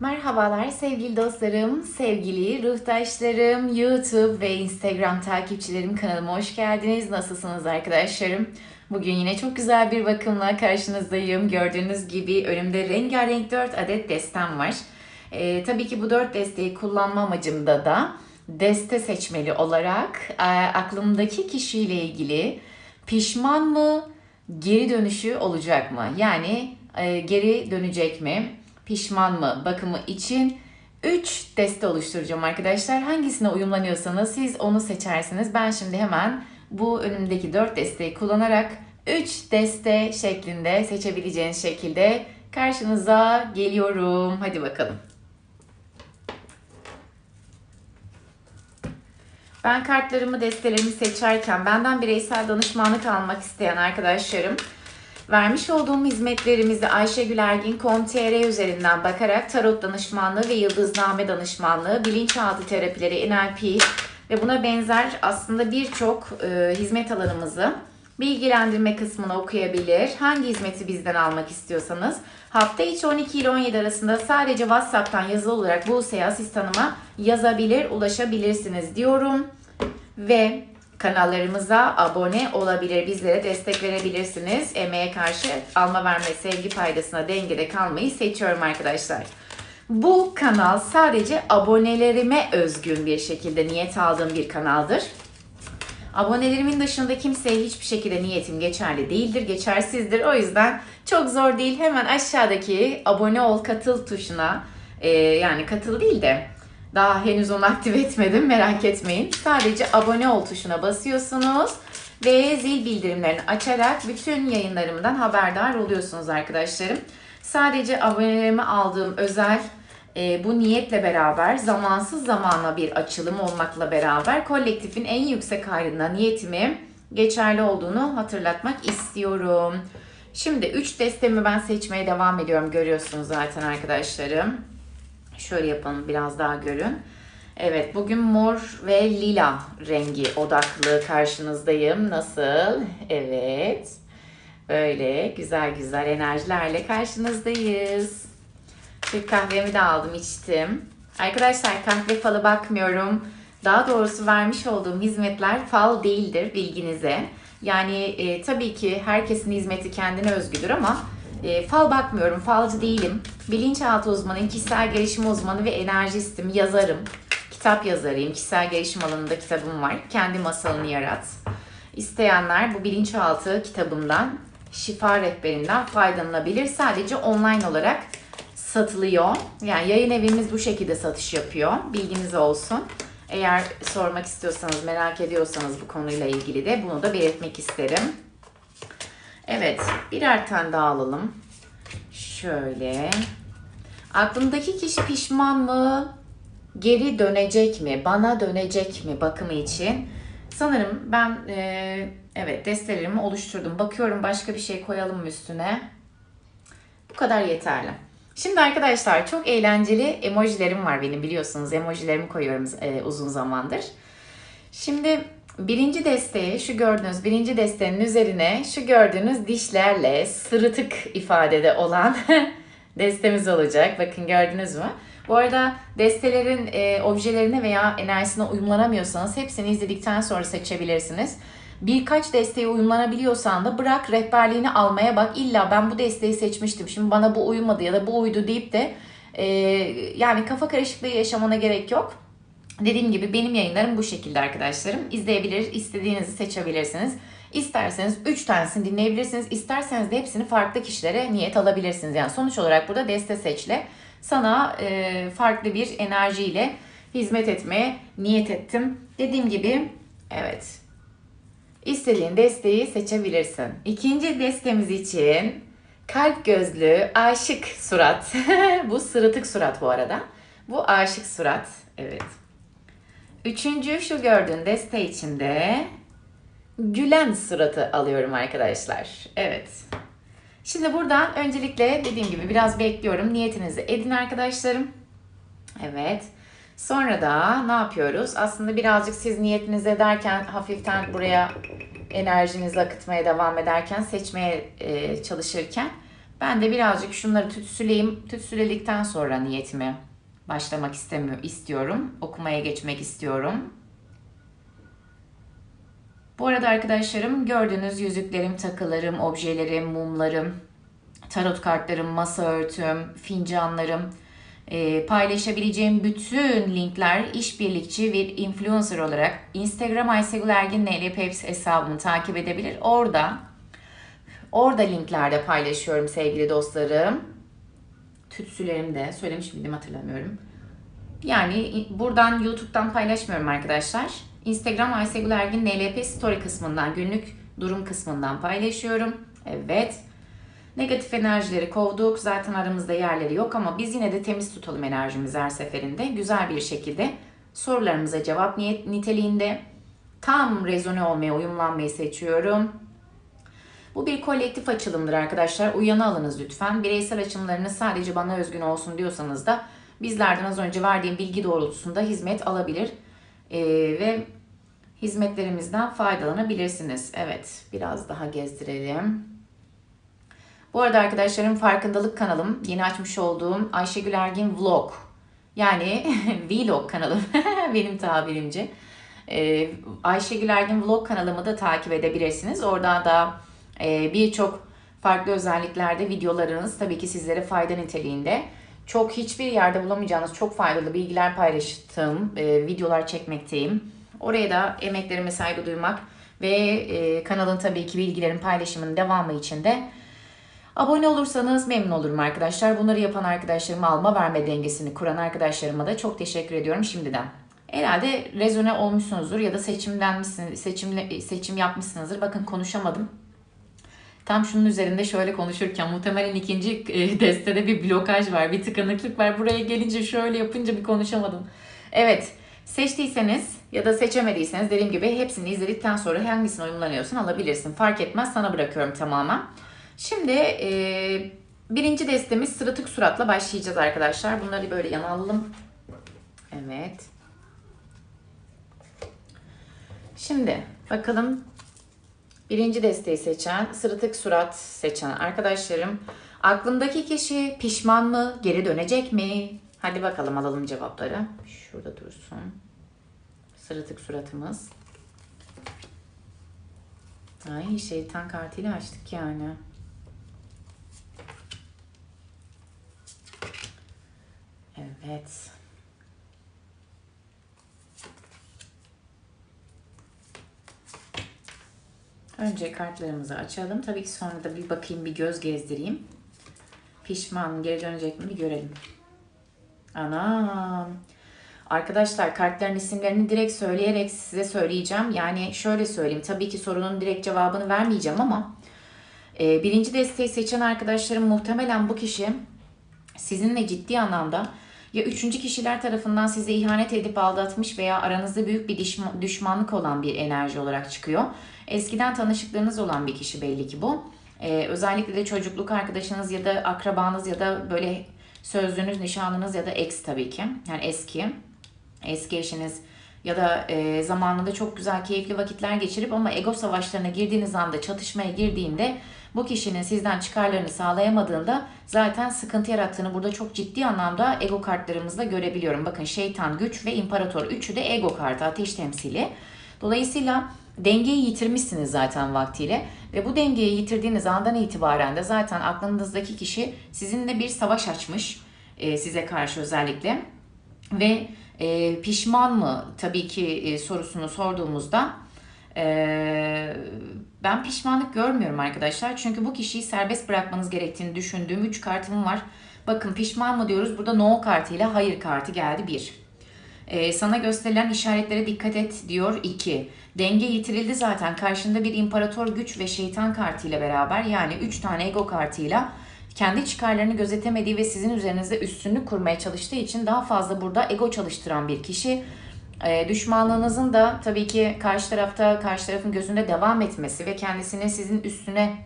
Merhabalar sevgili dostlarım, sevgili ruhtaşlarım, YouTube ve Instagram takipçilerim kanalıma hoş geldiniz. Nasılsınız arkadaşlarım? Bugün yine çok güzel bir bakımla karşınızdayım. Gördüğünüz gibi önümde rengarenk 4 adet destem var. Ee, tabii ki bu 4 desteği kullanma amacımda da deste seçmeli olarak e, aklımdaki kişiyle ilgili pişman mı, geri dönüşü olacak mı? Yani e, geri dönecek mi? Pişman mı? Bakımı için 3 deste oluşturacağım arkadaşlar. Hangisine uyumlanıyorsanız siz onu seçersiniz. Ben şimdi hemen bu önümdeki 4 desteği kullanarak 3 deste şeklinde seçebileceğiniz şekilde karşınıza geliyorum. Hadi bakalım. Ben kartlarımı, destelerimi seçerken benden bireysel danışmanlık almak isteyen arkadaşlarım vermiş olduğum hizmetlerimizi ayşegülergin.com.tr üzerinden bakarak tarot danışmanlığı ve yıldızname danışmanlığı, bilinçaltı terapileri, NLP ve buna benzer aslında birçok e, hizmet alanımızı bilgilendirme kısmını okuyabilir. Hangi hizmeti bizden almak istiyorsanız hafta içi 12 ile 17 arasında sadece WhatsApp'tan yazılı olarak bu asistanıma yazabilir, ulaşabilirsiniz diyorum. Ve kanallarımıza abone olabilir, bizlere destek verebilirsiniz. Emeğe karşı alma verme sevgi paydasına dengede kalmayı seçiyorum arkadaşlar. Bu kanal sadece abonelerime özgün bir şekilde niyet aldığım bir kanaldır. Abonelerimin dışında kimseye hiçbir şekilde niyetim geçerli değildir, geçersizdir. O yüzden çok zor değil. Hemen aşağıdaki abone ol, katıl tuşuna, e, yani katıl değil de daha henüz onu aktive etmedim merak etmeyin. Sadece abone ol tuşuna basıyorsunuz ve zil bildirimlerini açarak bütün yayınlarımdan haberdar oluyorsunuz arkadaşlarım. Sadece abonelerime aldığım özel e, bu niyetle beraber zamansız zamanla bir açılım olmakla beraber kolektifin en yüksek hayrına niyetimi geçerli olduğunu hatırlatmak istiyorum. Şimdi 3 destemi ben seçmeye devam ediyorum görüyorsunuz zaten arkadaşlarım. Şöyle yapalım biraz daha görün. Evet bugün mor ve lila rengi odaklı karşınızdayım. Nasıl? Evet. Böyle güzel güzel enerjilerle karşınızdayız. Türk kahvemi de aldım içtim. Arkadaşlar kahve falı bakmıyorum. Daha doğrusu vermiş olduğum hizmetler fal değildir bilginize. Yani e, tabii ki herkesin hizmeti kendine özgüdür ama e, fal bakmıyorum, falcı değilim. Bilinçaltı uzmanıyım, kişisel gelişim uzmanı ve enerjistim, yazarım. Kitap yazarıyım, kişisel gelişim alanında kitabım var. Kendi masalını yarat. İsteyenler bu bilinçaltı kitabımdan, şifa rehberinden faydalanabilir. Sadece online olarak satılıyor. Yani yayın evimiz bu şekilde satış yapıyor. Bilginiz olsun. Eğer sormak istiyorsanız, merak ediyorsanız bu konuyla ilgili de bunu da belirtmek isterim. Evet, birer tane daha alalım. Şöyle. Aklımdaki kişi pişman mı? Geri dönecek mi? Bana dönecek mi bakımı için? Sanırım ben e, evet destelerimi oluşturdum. Bakıyorum başka bir şey koyalım mı üstüne? Bu kadar yeterli. Şimdi arkadaşlar çok eğlenceli emojilerim var benim biliyorsunuz. Emojilerimi koyuyorum e, uzun zamandır. Şimdi birinci desteği şu gördüğünüz birinci desteğin üzerine şu gördüğünüz dişlerle sırıtık ifadede olan destemiz olacak. Bakın gördünüz mü? Bu arada destelerin e, objelerine veya enerjisine uyumlanamıyorsanız hepsini izledikten sonra seçebilirsiniz. Birkaç desteğe uyumlanabiliyorsan da bırak rehberliğini almaya bak. İlla ben bu desteği seçmiştim şimdi bana bu uyumadı ya da bu uydu deyip de e, yani kafa karışıklığı yaşamana gerek yok. Dediğim gibi benim yayınlarım bu şekilde arkadaşlarım. İzleyebilir, istediğinizi seçebilirsiniz. İsterseniz 3 tanesini dinleyebilirsiniz. İsterseniz de hepsini farklı kişilere niyet alabilirsiniz. Yani sonuç olarak burada deste seçle sana e, farklı bir enerjiyle hizmet etmeye niyet ettim. Dediğim gibi evet istediğin desteği seçebilirsin. İkinci destemiz için kalp gözlü aşık surat. bu sırıtık surat bu arada. Bu aşık surat. Evet. Üçüncü şu gördüğün deste içinde gülen suratı alıyorum arkadaşlar. Evet. Şimdi buradan öncelikle dediğim gibi biraz bekliyorum. Niyetinizi edin arkadaşlarım. Evet. Sonra da ne yapıyoruz? Aslında birazcık siz niyetinizi ederken hafiften buraya enerjinizi akıtmaya devam ederken, seçmeye e, çalışırken Ben de birazcık şunları tütsüleyeyim. Tütsüledikten sonra niyetimi başlamak istemiyorum, istiyorum. Okumaya geçmek istiyorum. Bu arada arkadaşlarım gördüğünüz yüzüklerim, takılarım, objelerim, mumlarım, tarot kartlarım, masa örtüm, fincanlarım, e, paylaşabileceğim bütün linkler işbirlikçi bir influencer olarak Instagram Ayşegül Ergin NLP hesabımı takip edebilir. Orada orada linklerde paylaşıyorum sevgili dostlarım. Tütsülerimi de söylemiş miydim hatırlamıyorum. Yani buradan YouTube'dan paylaşmıyorum arkadaşlar. Instagram Ayşegül Ergin NLP story kısmından günlük durum kısmından paylaşıyorum. Evet. Negatif enerjileri kovduk. Zaten aramızda yerleri yok ama biz yine de temiz tutalım enerjimizi her seferinde. Güzel bir şekilde sorularımıza cevap niyet niteliğinde tam rezone olmaya, uyumlanmayı seçiyorum. Bu bir kolektif açılımdır arkadaşlar. Uyanı alınız lütfen. Bireysel açılımlarınız sadece bana özgün olsun diyorsanız da bizlerden az önce verdiğim bilgi doğrultusunda hizmet alabilir. Ee, ve hizmetlerimizden faydalanabilirsiniz. Evet, biraz daha gezdirelim. Bu arada arkadaşlarım farkındalık kanalım, yeni açmış olduğum Ayşegül Ergin Vlog. Yani Vlog kanalım benim tabirimce. Ee, Ayşegül Ergin Vlog kanalımı da takip edebilirsiniz. Orada da birçok farklı özelliklerde videolarınız tabii ki sizlere fayda niteliğinde. Çok hiçbir yerde bulamayacağınız çok faydalı bilgiler paylaştığım e, videolar çekmekteyim. Oraya da emeklerime saygı duymak ve e, kanalın tabii ki bilgilerin paylaşımının devamı için de abone olursanız memnun olurum arkadaşlar. Bunları yapan arkadaşlarıma alma verme dengesini kuran arkadaşlarıma da çok teşekkür ediyorum şimdiden. Herhalde rezone olmuşsunuzdur ya da seçimlenmişsiniz, seçimle, seçim yapmışsınızdır. Bakın konuşamadım. Tam şunun üzerinde şöyle konuşurken muhtemelen ikinci e, destede bir blokaj var, bir tıkanıklık var. Buraya gelince şöyle yapınca bir konuşamadım. Evet, seçtiyseniz ya da seçemediyseniz dediğim gibi hepsini izledikten sonra hangisine uyumlanıyorsun alabilirsin. Fark etmez sana bırakıyorum tamamen. Şimdi e, birinci destemiz sırıtık suratla başlayacağız arkadaşlar. Bunları böyle yana alalım. Evet. Şimdi bakalım birinci desteği seçen, sırıtık surat seçen arkadaşlarım. Aklındaki kişi pişman mı, geri dönecek mi? Hadi bakalım alalım cevapları. Şurada dursun. Sırıtık suratımız. Ay şeytan kartıyla açtık yani. Evet. Önce kartlarımızı açalım. Tabii ki sonra da bir bakayım, bir göz gezdireyim. Pişman, geri dönecek mi bir görelim. Anam. Arkadaşlar kartların isimlerini direkt söyleyerek size söyleyeceğim. Yani şöyle söyleyeyim. Tabii ki sorunun direkt cevabını vermeyeceğim ama e, birinci desteği seçen arkadaşlarım muhtemelen bu kişi sizinle ciddi anlamda ya üçüncü kişiler tarafından size ihanet edip aldatmış veya aranızda büyük bir düşmanlık olan bir enerji olarak çıkıyor. Eskiden tanışıklığınız olan bir kişi belli ki bu. Ee, özellikle de çocukluk arkadaşınız ya da akrabanız ya da böyle sözlünüz, nişanlınız ya da ex tabii ki. Yani eski, eski eşiniz ya da e, zamanında çok güzel keyifli vakitler geçirip ama ego savaşlarına girdiğiniz anda çatışmaya girdiğinde bu kişinin sizden çıkarlarını sağlayamadığında zaten sıkıntı yarattığını burada çok ciddi anlamda ego kartlarımızda görebiliyorum. Bakın şeytan, güç ve imparator üçü de ego kartı ateş temsili. Dolayısıyla dengeyi yitirmişsiniz zaten vaktiyle ve bu dengeyi yitirdiğiniz andan itibaren de zaten aklınızdaki kişi sizinle bir savaş açmış e, size karşı özellikle ve e, pişman mı tabii ki e, sorusunu sorduğumuzda e, ben pişmanlık görmüyorum arkadaşlar. Çünkü bu kişiyi serbest bırakmanız gerektiğini düşündüğüm 3 kartım var. Bakın pişman mı diyoruz? Burada no kartıyla hayır kartı geldi 1. Ee, sana gösterilen işaretlere dikkat et diyor 2. Denge yitirildi zaten. Karşında bir imparator güç ve şeytan kartıyla beraber yani 3 tane ego kartıyla kendi çıkarlarını gözetemediği ve sizin üzerinizde üstünlük kurmaya çalıştığı için daha fazla burada ego çalıştıran bir kişi. E, düşmanlığınızın da tabii ki karşı tarafta, karşı tarafın gözünde devam etmesi ve kendisini sizin üstüne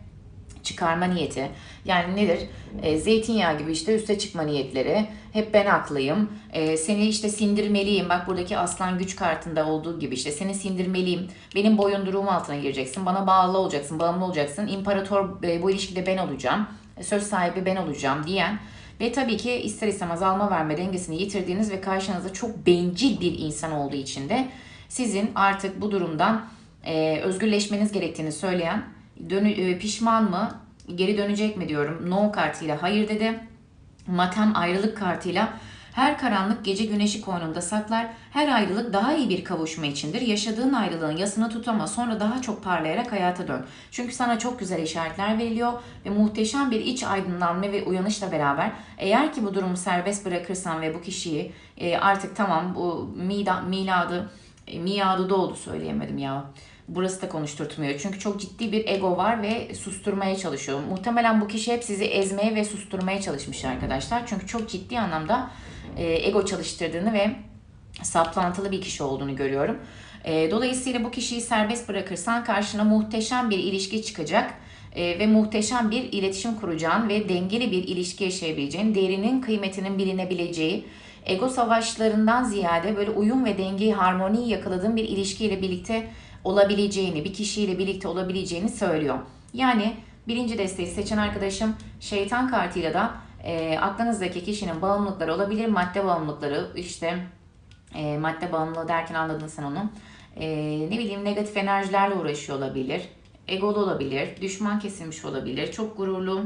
çıkarma niyeti. Yani nedir? E, zeytinyağı gibi işte üste çıkma niyetleri. Hep ben haklıyım. E, seni işte sindirmeliyim. Bak buradaki aslan güç kartında olduğu gibi işte seni sindirmeliyim. Benim boyunduruğum altına gireceksin. Bana bağlı olacaksın, bağımlı olacaksın. İmparator e, bu ilişkide ben olacağım söz sahibi ben olacağım diyen ve tabii ki ister istemez alma verme dengesini yitirdiğiniz ve karşınızda çok bencil bir insan olduğu için de sizin artık bu durumdan e, özgürleşmeniz gerektiğini söyleyen dönü, e, pişman mı geri dönecek mi? diyorum. No kartıyla hayır dedi. Matem ayrılık kartıyla her karanlık gece güneşi koynunda saklar. Her ayrılık daha iyi bir kavuşma içindir. Yaşadığın ayrılığın yasını tut ama sonra daha çok parlayarak hayata dön. Çünkü sana çok güzel işaretler veriliyor ve muhteşem bir iç aydınlanma ve uyanışla beraber eğer ki bu durumu serbest bırakırsan ve bu kişiyi e, artık tamam bu mida, miladı e, miadı doldu söyleyemedim ya. Burası da konuşturtmuyor. Çünkü çok ciddi bir ego var ve susturmaya çalışıyor. Muhtemelen bu kişi hep sizi ezmeye ve susturmaya çalışmış arkadaşlar. Çünkü çok ciddi anlamda e, ego çalıştırdığını ve saplantılı bir kişi olduğunu görüyorum. E, dolayısıyla bu kişiyi serbest bırakırsan karşına muhteşem bir ilişki çıkacak e, ve muhteşem bir iletişim kuracağın ve dengeli bir ilişki yaşayabileceğin, değerinin kıymetinin bilinebileceği, ego savaşlarından ziyade böyle uyum ve dengeyi, harmoniyi yakaladığın bir ilişkiyle birlikte olabileceğini, bir kişiyle birlikte olabileceğini söylüyor. Yani birinci desteği seçen arkadaşım şeytan kartıyla da e, aklınızdaki kişinin bağımlılıkları olabilir. Madde bağımlılıkları işte e, madde bağımlılığı derken anladın sen onu. E, ne bileyim negatif enerjilerle uğraşıyor olabilir. Egolu olabilir. Düşman kesilmiş olabilir. Çok gururlu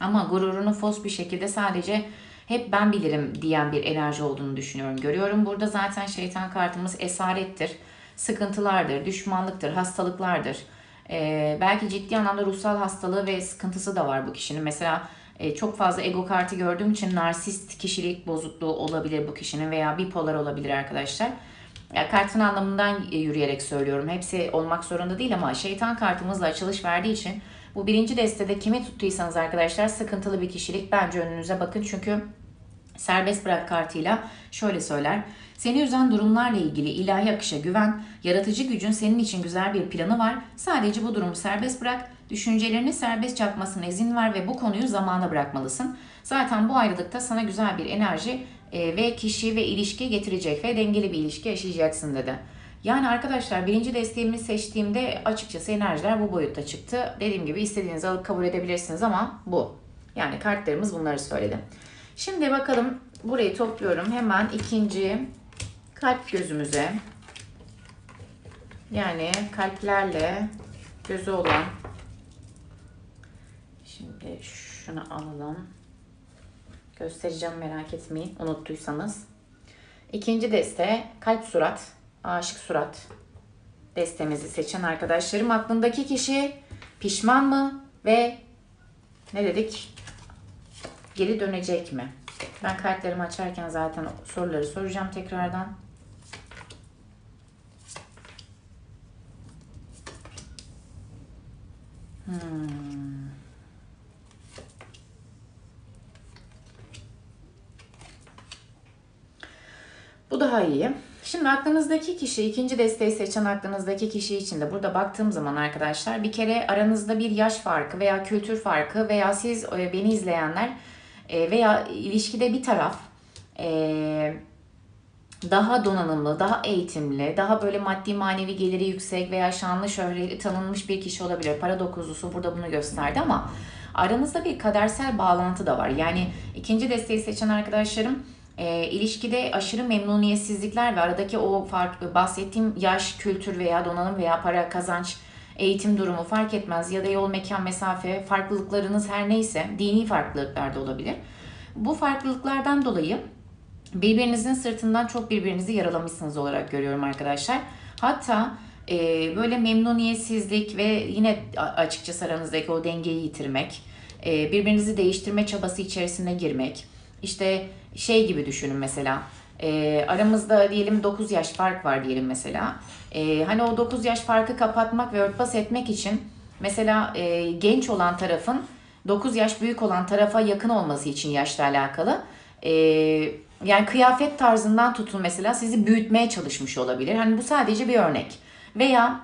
ama gururunu fos bir şekilde sadece hep ben bilirim diyen bir enerji olduğunu düşünüyorum. Görüyorum burada zaten şeytan kartımız esarettir. Sıkıntılardır, düşmanlıktır, hastalıklardır. Ee, belki ciddi anlamda ruhsal hastalığı ve sıkıntısı da var bu kişinin. Mesela e, çok fazla ego kartı gördüğüm için narsist kişilik bozukluğu olabilir bu kişinin veya bipolar olabilir arkadaşlar. Yani kartın anlamından e, yürüyerek söylüyorum. Hepsi olmak zorunda değil ama şeytan kartımızla açılış verdiği için bu birinci destede kimi tuttuysanız arkadaşlar sıkıntılı bir kişilik bence önünüze bakın. Çünkü serbest bırak kartıyla şöyle söyler. Seni üzen durumlarla ilgili ilahi akışa güven, yaratıcı gücün senin için güzel bir planı var. Sadece bu durumu serbest bırak, düşüncelerini serbest çakmasına izin ver ve bu konuyu zamana bırakmalısın. Zaten bu ayrılıkta sana güzel bir enerji e, ve kişi ve ilişki getirecek ve dengeli bir ilişki yaşayacaksın dedi. Yani arkadaşlar birinci desteğimi seçtiğimde açıkçası enerjiler bu boyutta çıktı. Dediğim gibi istediğinizi alıp kabul edebilirsiniz ama bu. Yani kartlarımız bunları söyledi. Şimdi bakalım burayı topluyorum. Hemen ikinci kalp gözümüze yani kalplerle gözü olan şimdi şunu alalım göstereceğim merak etmeyin unuttuysanız ikinci deste kalp surat aşık surat destemizi seçen arkadaşlarım aklındaki kişi pişman mı ve ne dedik geri dönecek mi? Ben kartlarımı açarken zaten soruları soracağım tekrardan. Hmm. Bu daha iyi. Şimdi aklınızdaki kişi, ikinci desteği seçen aklınızdaki kişi için de burada baktığım zaman arkadaşlar bir kere aranızda bir yaş farkı veya kültür farkı veya siz e, beni izleyenler e, veya ilişkide bir taraf e, daha donanımlı, daha eğitimli, daha böyle maddi manevi geliri yüksek veya şanlı şöhreli tanınmış bir kişi olabilir. Para dokuzlusu burada bunu gösterdi ama aranızda bir kadersel bağlantı da var. Yani ikinci desteği seçen arkadaşlarım e, ilişkide aşırı memnuniyetsizlikler ve aradaki o fark bahsettiğim yaş, kültür veya donanım veya para kazanç eğitim durumu fark etmez ya da yol mekan mesafe farklılıklarınız her neyse dini farklılıklar da olabilir. Bu farklılıklardan dolayı birbirinizin sırtından çok birbirinizi yaralamışsınız olarak görüyorum arkadaşlar. Hatta e, böyle memnuniyetsizlik ve yine açıkçası aranızdaki o dengeyi yitirmek, e, birbirinizi değiştirme çabası içerisine girmek. İşte şey gibi düşünün mesela e, aramızda diyelim 9 yaş fark var diyelim mesela. E, hani o 9 yaş farkı kapatmak ve örtbas etmek için mesela e, genç olan tarafın 9 yaş büyük olan tarafa yakın olması için yaşla alakalı. E, yani kıyafet tarzından tutun mesela sizi büyütmeye çalışmış olabilir. Hani bu sadece bir örnek. Veya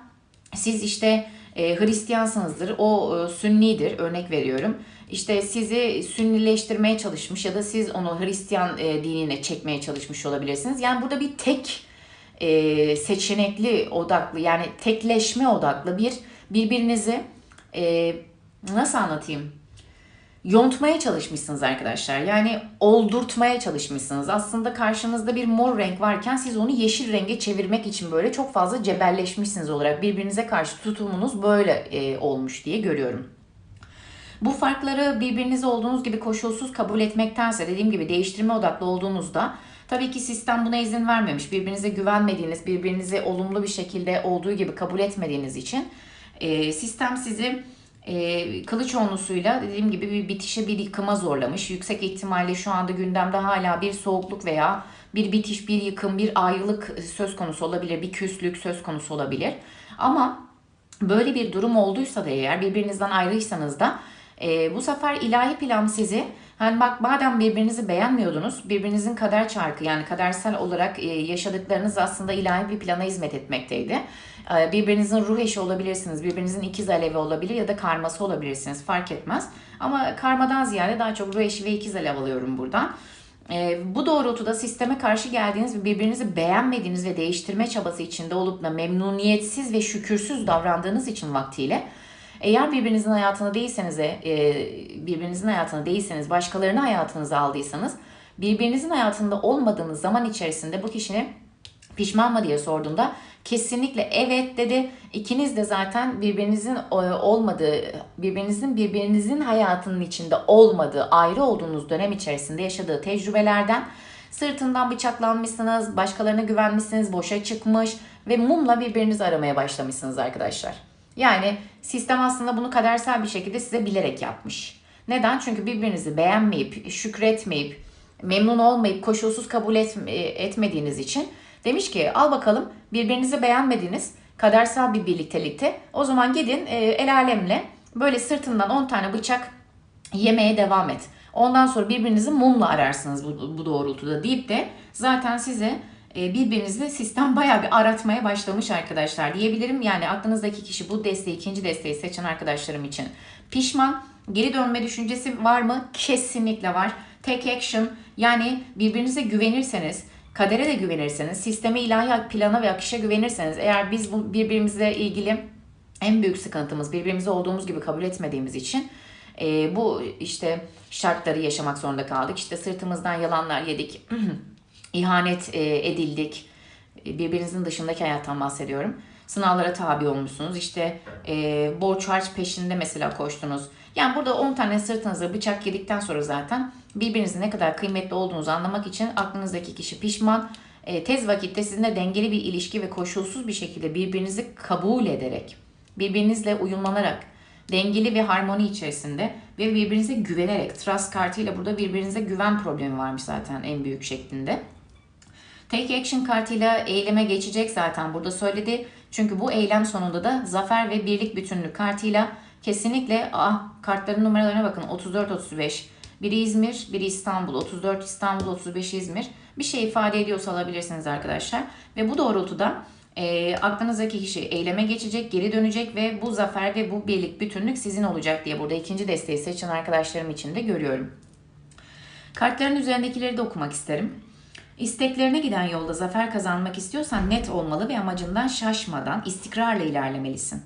siz işte e, Hristiyansınızdır, o e, Sünnidir örnek veriyorum. İşte sizi Sünnileştirmeye çalışmış ya da siz onu Hristiyan e, dinine çekmeye çalışmış olabilirsiniz. Yani burada bir tek e, seçenekli odaklı yani tekleşme odaklı bir birbirinizi e, nasıl anlatayım? yontmaya çalışmışsınız arkadaşlar. Yani oldurtmaya çalışmışsınız. Aslında karşınızda bir mor renk varken siz onu yeşil renge çevirmek için böyle çok fazla cebelleşmişsiniz olarak birbirinize karşı tutumunuz böyle e, olmuş diye görüyorum. Bu farkları birbiriniz olduğunuz gibi koşulsuz kabul etmektense dediğim gibi değiştirme odaklı olduğunuzda tabii ki sistem buna izin vermemiş. Birbirinize güvenmediğiniz, birbirinizi olumlu bir şekilde olduğu gibi kabul etmediğiniz için e, sistem sizi e, Kılıçoğlu'suyla dediğim gibi bir bitişe bir yıkıma zorlamış. Yüksek ihtimalle şu anda gündemde hala bir soğukluk veya bir bitiş, bir yıkım, bir ayrılık söz konusu olabilir. Bir küslük söz konusu olabilir. Ama böyle bir durum olduysa da eğer birbirinizden ayrıysanız da e, bu sefer ilahi plan sizi hani bak madem birbirinizi beğenmiyordunuz birbirinizin kader çarkı yani kadersel olarak e, yaşadıklarınız aslında ilahi bir plana hizmet etmekteydi. E, birbirinizin ruh eşi olabilirsiniz, birbirinizin ikiz alevi olabilir ya da karması olabilirsiniz fark etmez. Ama karmadan ziyade daha çok ruh eşi ve ikiz alev alıyorum buradan. E, bu doğrultuda sisteme karşı geldiğiniz ve birbirinizi beğenmediğiniz ve değiştirme çabası içinde olup da memnuniyetsiz ve şükürsüz davrandığınız için vaktiyle eğer birbirinizin hayatını değilseniz, e, birbirinizin hayatını değilseniz, başkalarının hayatınızı aldıysanız, birbirinizin hayatında olmadığınız zaman içerisinde bu kişinin pişman mı diye sorduğumda kesinlikle evet dedi. İkiniz de zaten birbirinizin e, olmadığı, birbirinizin birbirinizin hayatının içinde olmadığı, ayrı olduğunuz dönem içerisinde yaşadığı tecrübelerden sırtından bıçaklanmışsınız, başkalarına güvenmişsiniz, boşa çıkmış ve mumla birbirinizi aramaya başlamışsınız arkadaşlar. Yani sistem aslında bunu kadersel bir şekilde size bilerek yapmış. Neden? Çünkü birbirinizi beğenmeyip, şükretmeyip, memnun olmayıp, koşulsuz kabul etmediğiniz için demiş ki al bakalım birbirinizi beğenmediniz kadersel bir birliktelikte. O zaman gidin e, el alemle böyle sırtından 10 tane bıçak yemeye devam et. Ondan sonra birbirinizi mumla ararsınız bu, bu doğrultuda deyip de zaten size e, birbirinizle sistem bayağı bir aratmaya başlamış arkadaşlar diyebilirim. Yani aklınızdaki kişi bu desteği, ikinci desteği seçen arkadaşlarım için pişman. Geri dönme düşüncesi var mı? Kesinlikle var. Take action yani birbirinize güvenirseniz, kadere de güvenirseniz, sisteme ilahi plana ve akışa güvenirseniz eğer biz bu birbirimizle ilgili en büyük sıkıntımız birbirimizi olduğumuz gibi kabul etmediğimiz için e, bu işte şartları yaşamak zorunda kaldık. İşte sırtımızdan yalanlar yedik. ihanet e, edildik. Birbirinizin dışındaki hayattan bahsediyorum. Sınavlara tabi olmuşsunuz. İşte e, borç harç peşinde mesela koştunuz. Yani burada 10 tane sırtınıza bıçak yedikten sonra zaten birbirinizin ne kadar kıymetli olduğunuzu anlamak için aklınızdaki kişi pişman. E, tez vakitte sizinle dengeli bir ilişki ve koşulsuz bir şekilde birbirinizi kabul ederek, birbirinizle uyumlanarak, dengeli ve harmoni içerisinde ve birbirinize güvenerek, trust kartıyla burada birbirinize güven problemi varmış zaten en büyük şeklinde. Take Action kartıyla eyleme geçecek zaten burada söyledi. Çünkü bu eylem sonunda da zafer ve birlik bütünlük kartıyla kesinlikle ah kartların numaralarına bakın 34-35 biri İzmir, biri İstanbul, 34 İstanbul, 35 İzmir. Bir şey ifade ediyorsa alabilirsiniz arkadaşlar. Ve bu doğrultuda e, aklınızdaki kişi eyleme geçecek, geri dönecek ve bu zafer ve bu birlik, bütünlük sizin olacak diye burada ikinci desteği seçen arkadaşlarım için de görüyorum. Kartların üzerindekileri de okumak isterim. İsteklerine giden yolda zafer kazanmak istiyorsan net olmalı ve amacından şaşmadan istikrarla ilerlemelisin.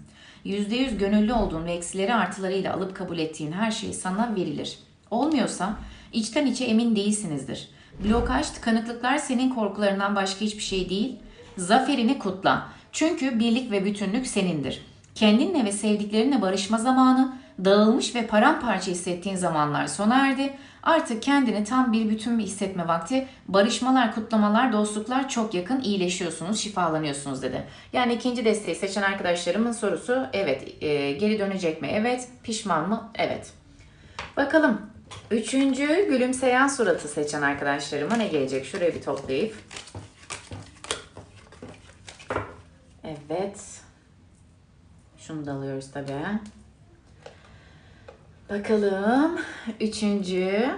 %100 gönüllü olduğun ve eksileri artılarıyla alıp kabul ettiğin her şey sana verilir. Olmuyorsa içten içe emin değilsinizdir. Blokaj, tıkanıklıklar senin korkularından başka hiçbir şey değil. Zaferini kutla. Çünkü birlik ve bütünlük senindir. Kendinle ve sevdiklerinle barışma zamanı, dağılmış ve paramparça hissettiğin zamanlar sona erdi. Artık kendini tam bir bütün bir hissetme vakti. Barışmalar, kutlamalar, dostluklar çok yakın. iyileşiyorsunuz, şifalanıyorsunuz dedi. Yani ikinci desteği seçen arkadaşlarımın sorusu evet. E, geri dönecek mi? Evet. Pişman mı? Evet. Bakalım. Üçüncü gülümseyen suratı seçen arkadaşlarıma ne gelecek? Şuraya bir toplayıp. Evet. Şunu da alıyoruz tabii. Bakalım. Üçüncü.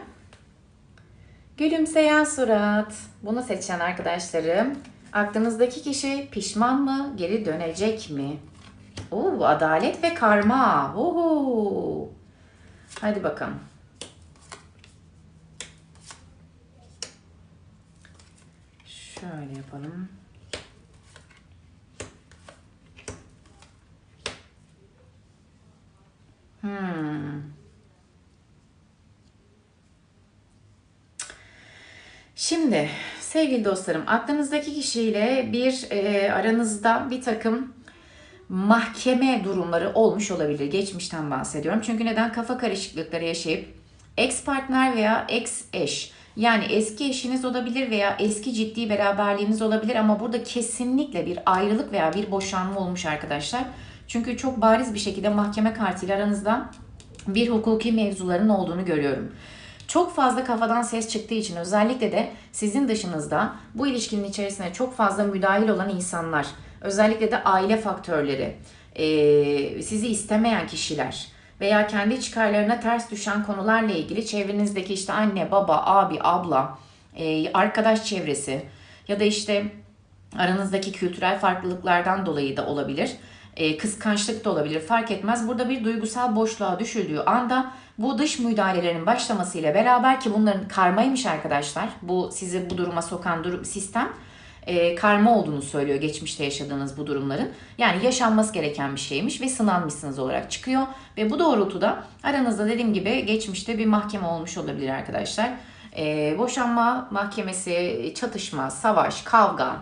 Gülümseyen surat. Bunu seçen arkadaşlarım. Aklınızdaki kişi pişman mı? Geri dönecek mi? Oo, adalet ve karma. Oho. Hadi bakalım. Şöyle yapalım. Hmm. Şimdi sevgili dostlarım aklınızdaki kişiyle bir e, aranızda bir takım mahkeme durumları olmuş olabilir. Geçmişten bahsediyorum. Çünkü neden kafa karışıklıkları yaşayıp ex partner veya ex eş yani eski eşiniz olabilir veya eski ciddi beraberliğiniz olabilir ama burada kesinlikle bir ayrılık veya bir boşanma olmuş arkadaşlar. Çünkü çok bariz bir şekilde mahkeme kartıyla aranızda bir hukuki mevzuların olduğunu görüyorum. Çok fazla kafadan ses çıktığı için özellikle de sizin dışınızda bu ilişkinin içerisine çok fazla müdahil olan insanlar, özellikle de aile faktörleri, sizi istemeyen kişiler veya kendi çıkarlarına ters düşen konularla ilgili çevrenizdeki işte anne, baba, abi, abla, arkadaş çevresi ya da işte aranızdaki kültürel farklılıklardan dolayı da olabilir e, kıskançlık da olabilir fark etmez. Burada bir duygusal boşluğa düşüldüğü anda bu dış müdahalelerin başlamasıyla beraber ki bunların karmaymış arkadaşlar. Bu sizi bu duruma sokan durum, sistem e, karma olduğunu söylüyor geçmişte yaşadığınız bu durumların. Yani yaşanması gereken bir şeymiş ve sınanmışsınız olarak çıkıyor. Ve bu doğrultuda aranızda dediğim gibi geçmişte bir mahkeme olmuş olabilir arkadaşlar. E, boşanma mahkemesi, çatışma, savaş, kavga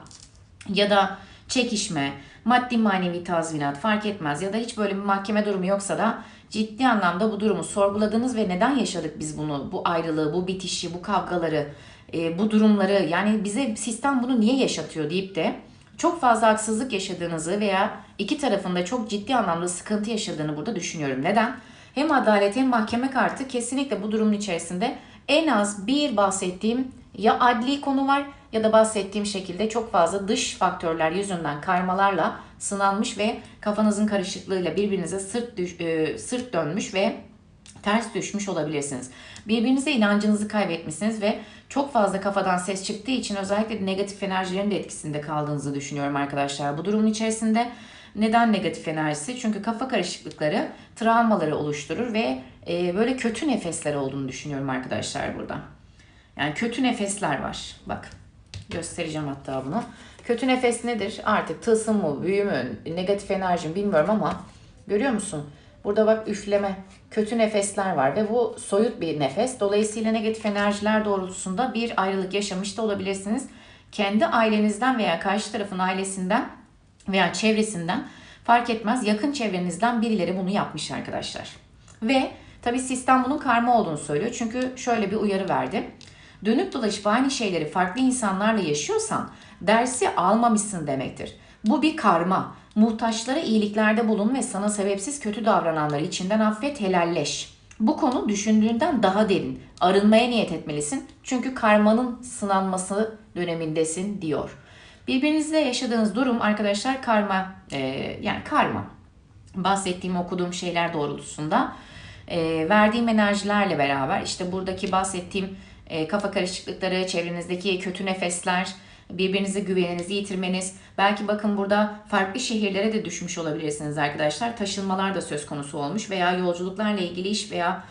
ya da çekişme, maddi manevi tazminat fark etmez ya da hiç böyle bir mahkeme durumu yoksa da ciddi anlamda bu durumu sorguladınız ve neden yaşadık biz bunu, bu ayrılığı, bu bitişi, bu kavgaları, e, bu durumları yani bize sistem bunu niye yaşatıyor deyip de çok fazla haksızlık yaşadığınızı veya iki tarafında çok ciddi anlamda sıkıntı yaşadığını burada düşünüyorum. Neden? Hem adalet hem mahkeme kartı kesinlikle bu durumun içerisinde en az bir bahsettiğim ya adli konu var ya da bahsettiğim şekilde çok fazla dış faktörler yüzünden karmalarla sınanmış ve kafanızın karışıklığıyla birbirinize sırt düş, e, sırt dönmüş ve ters düşmüş olabilirsiniz. Birbirinize inancınızı kaybetmişsiniz ve çok fazla kafadan ses çıktığı için özellikle negatif enerjilerin de etkisinde kaldığınızı düşünüyorum arkadaşlar. Bu durumun içerisinde neden negatif enerjisi? Çünkü kafa karışıklıkları travmaları oluşturur ve e, böyle kötü nefesler olduğunu düşünüyorum arkadaşlar burada. Yani kötü nefesler var. Bak göstereceğim hatta bunu. Kötü nefes nedir? Artık tılsım mı, büyü mü, negatif enerji mi bilmiyorum ama görüyor musun? Burada bak üfleme, kötü nefesler var ve bu soyut bir nefes. Dolayısıyla negatif enerjiler doğrultusunda bir ayrılık yaşamış da olabilirsiniz. Kendi ailenizden veya karşı tarafın ailesinden veya çevresinden fark etmez yakın çevrenizden birileri bunu yapmış arkadaşlar. Ve tabi sistem bunun karma olduğunu söylüyor. Çünkü şöyle bir uyarı verdi. Dönüp dolaşıp aynı şeyleri farklı insanlarla yaşıyorsan dersi almamışsın demektir. Bu bir karma. Muhtaçlara iyiliklerde bulun ve sana sebepsiz kötü davrananları içinden affet, helalleş. Bu konu düşündüğünden daha derin. Arınmaya niyet etmelisin. Çünkü karmanın sınanması dönemindesin diyor. Birbirinizle yaşadığınız durum arkadaşlar karma e, yani karma. Bahsettiğim okuduğum şeyler doğrultusunda e, verdiğim enerjilerle beraber işte buradaki bahsettiğim e, kafa karışıklıkları, çevrenizdeki kötü nefesler, birbirinize güveninizi yitirmeniz. Belki bakın burada farklı şehirlere de düşmüş olabilirsiniz arkadaşlar. Taşınmalar da söz konusu olmuş veya yolculuklarla ilgili iş veya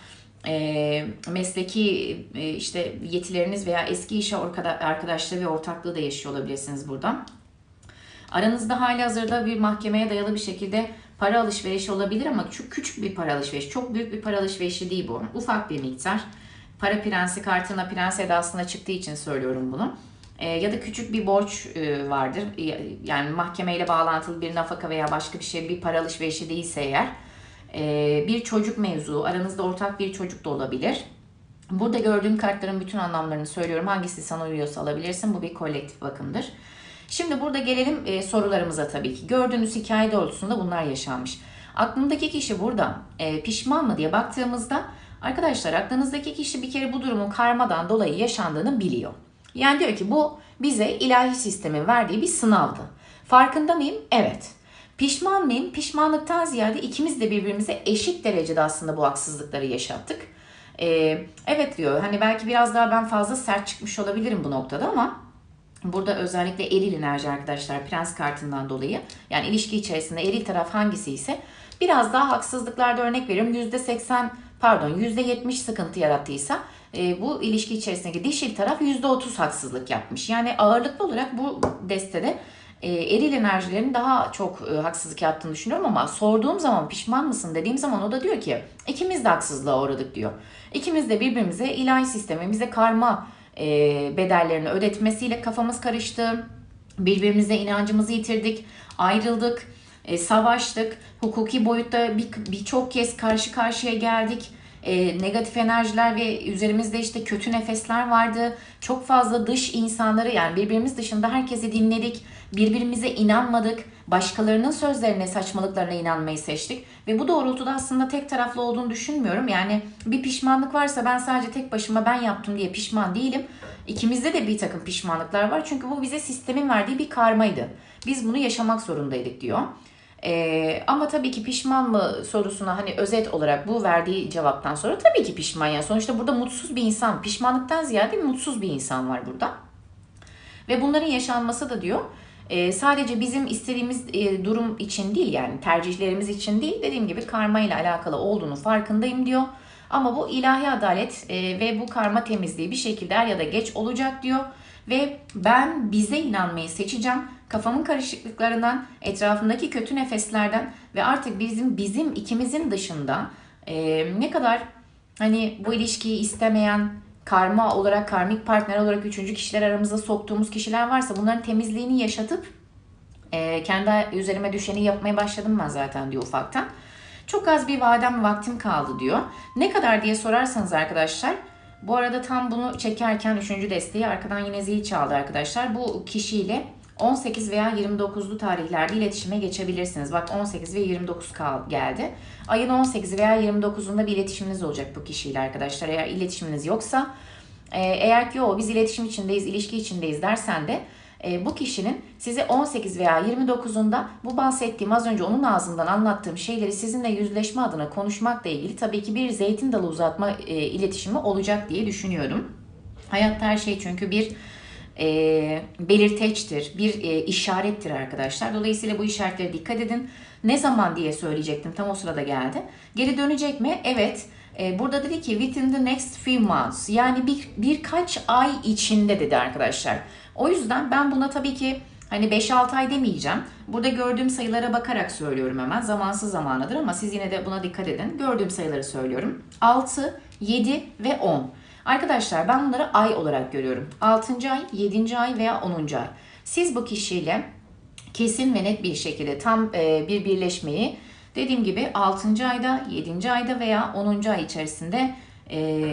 e, mesleki e, işte yetileriniz veya eski iş arkadaşlığı ve ortaklığı da yaşıyor olabilirsiniz burada. Aranızda hali hazırda bir mahkemeye dayalı bir şekilde para alışverişi olabilir ama çok küçük bir para alışverişi, çok büyük bir para alışverişi değil bu. Ufak bir miktar. Para prensi kartına prens edasına çıktığı için söylüyorum bunu. E, ya da küçük bir borç e, vardır. Yani mahkemeyle bağlantılı bir nafaka veya başka bir şey bir para alışverişi değilse eğer. E, bir çocuk mevzu, aranızda ortak bir çocuk da olabilir. Burada gördüğüm kartların bütün anlamlarını söylüyorum. Hangisi sana uyuyorsa alabilirsin. Bu bir kolektif bakımdır. Şimdi burada gelelim e, sorularımıza tabii ki. Gördüğünüz hikaye doğrultusunda bunlar yaşanmış. Aklımdaki kişi burada e, pişman mı diye baktığımızda Arkadaşlar aklınızdaki kişi bir kere bu durumun karmadan dolayı yaşandığını biliyor. Yani diyor ki bu bize ilahi sistemin verdiği bir sınavdı. Farkında mıyım? Evet. Pişman mıyım? Pişmanlıktan ziyade ikimiz de birbirimize eşit derecede aslında bu haksızlıkları yaşattık. Ee, evet diyor hani belki biraz daha ben fazla sert çıkmış olabilirim bu noktada ama burada özellikle eril enerji arkadaşlar prens kartından dolayı yani ilişki içerisinde eril taraf hangisi ise biraz daha haksızlıklarda örnek veriyorum %80 pardon %70 sıkıntı yarattıysa e, bu ilişki içerisindeki dişil taraf %30 haksızlık yapmış. Yani ağırlıklı olarak bu destede e, eril enerjilerin daha çok e, haksızlık yaptığını düşünüyorum ama sorduğum zaman pişman mısın dediğim zaman o da diyor ki ikimiz de haksızlığa uğradık diyor. İkimiz de birbirimize ilahi sisteme, bize karma e, bedellerini ödetmesiyle kafamız karıştı. Birbirimize inancımızı yitirdik, ayrıldık, e, savaştık. Hukuki boyutta bir- birçok kez karşı karşıya geldik. E, negatif enerjiler ve üzerimizde işte kötü nefesler vardı. Çok fazla dış insanları yani birbirimiz dışında herkesi dinledik. Birbirimize inanmadık. Başkalarının sözlerine, saçmalıklarına inanmayı seçtik. Ve bu doğrultuda aslında tek taraflı olduğunu düşünmüyorum. Yani bir pişmanlık varsa ben sadece tek başıma ben yaptım diye pişman değilim. İkimizde de bir takım pişmanlıklar var. Çünkü bu bize sistemin verdiği bir karmaydı. Biz bunu yaşamak zorundaydık diyor. Ee, ama tabii ki pişman mı sorusuna hani özet olarak bu verdiği cevaptan sonra tabii ki pişman. Yani sonuçta burada mutsuz bir insan, pişmanlıktan ziyade mutsuz bir insan var burada. Ve bunların yaşanması da diyor e, sadece bizim istediğimiz e, durum için değil yani tercihlerimiz için değil dediğim gibi karma ile alakalı olduğunu farkındayım diyor. Ama bu ilahi adalet e, ve bu karma temizliği bir şekilde er ya da geç olacak diyor. Ve ben bize inanmayı seçeceğim. Kafamın karışıklıklarından, etrafındaki kötü nefeslerden ve artık bizim bizim ikimizin dışında e, ne kadar hani bu ilişkiyi istemeyen, karma olarak, karmik partner olarak üçüncü kişiler aramıza soktuğumuz kişiler varsa bunların temizliğini yaşatıp e, kendi üzerime düşeni yapmaya başladım ben zaten diyor ufaktan. Çok az bir vadem vaktim kaldı diyor. Ne kadar diye sorarsanız arkadaşlar bu arada tam bunu çekerken üçüncü desteği arkadan yine zil çaldı arkadaşlar. Bu kişiyle 18 veya 29'lu tarihlerde iletişime geçebilirsiniz. Bak 18 ve 29 kal geldi. Ayın 18 veya 29'unda bir iletişiminiz olacak bu kişiyle arkadaşlar. Eğer iletişiminiz yoksa eğer ki o biz iletişim içindeyiz, ilişki içindeyiz dersen de e, bu kişinin size 18 veya 29'unda bu bahsettiğim az önce onun ağzından anlattığım şeyleri sizinle yüzleşme adına konuşmakla ilgili tabii ki bir zeytin dalı uzatma e, iletişimi olacak diye düşünüyorum. Hayatta her şey çünkü bir e, belirteçtir, bir e, işarettir arkadaşlar. Dolayısıyla bu işaretlere dikkat edin. Ne zaman diye söyleyecektim, tam o sırada geldi. Geri dönecek mi? Evet. E, burada dedi ki within the next few months yani bir birkaç ay içinde dedi arkadaşlar. O yüzden ben buna tabii ki hani 5-6 ay demeyeceğim. Burada gördüğüm sayılara bakarak söylüyorum hemen. Zamansız zamanıdır ama siz yine de buna dikkat edin. Gördüğüm sayıları söylüyorum. 6, 7 ve 10. Arkadaşlar ben bunları ay olarak görüyorum. 6. ay, 7. ay veya 10. ay. Siz bu kişiyle kesin ve net bir şekilde tam e, bir birleşmeyi dediğim gibi 6. ayda, 7. ayda veya 10. ay içerisinde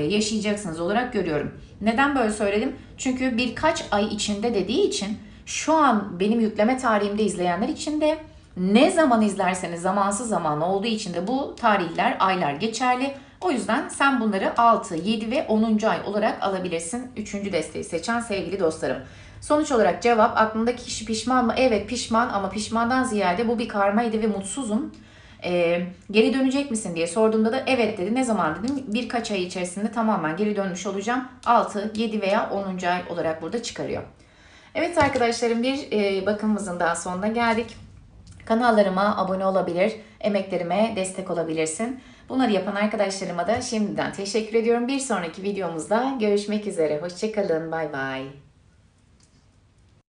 yaşayacaksınız olarak görüyorum. Neden böyle söyledim? Çünkü birkaç ay içinde dediği için şu an benim yükleme tarihimde izleyenler için de ne zaman izlerseniz zamansız zaman olduğu için de bu tarihler, aylar geçerli. O yüzden sen bunları 6, 7 ve 10. ay olarak alabilirsin. 3. desteği seçen sevgili dostlarım. Sonuç olarak cevap aklındaki kişi pişman mı? Evet pişman ama pişmandan ziyade bu bir karmaydı ve mutsuzum. Ee, geri dönecek misin diye sorduğumda da evet dedi. Ne zaman dedim? Birkaç ay içerisinde tamamen geri dönmüş olacağım. 6, 7 veya 10. ay olarak burada çıkarıyor. Evet arkadaşlarım bir e, bakımımızın daha sonuna geldik. Kanallarıma abone olabilir, emeklerime destek olabilirsin. Bunları yapan arkadaşlarıma da şimdiden teşekkür ediyorum. Bir sonraki videomuzda görüşmek üzere. Hoşçakalın. Bay bay.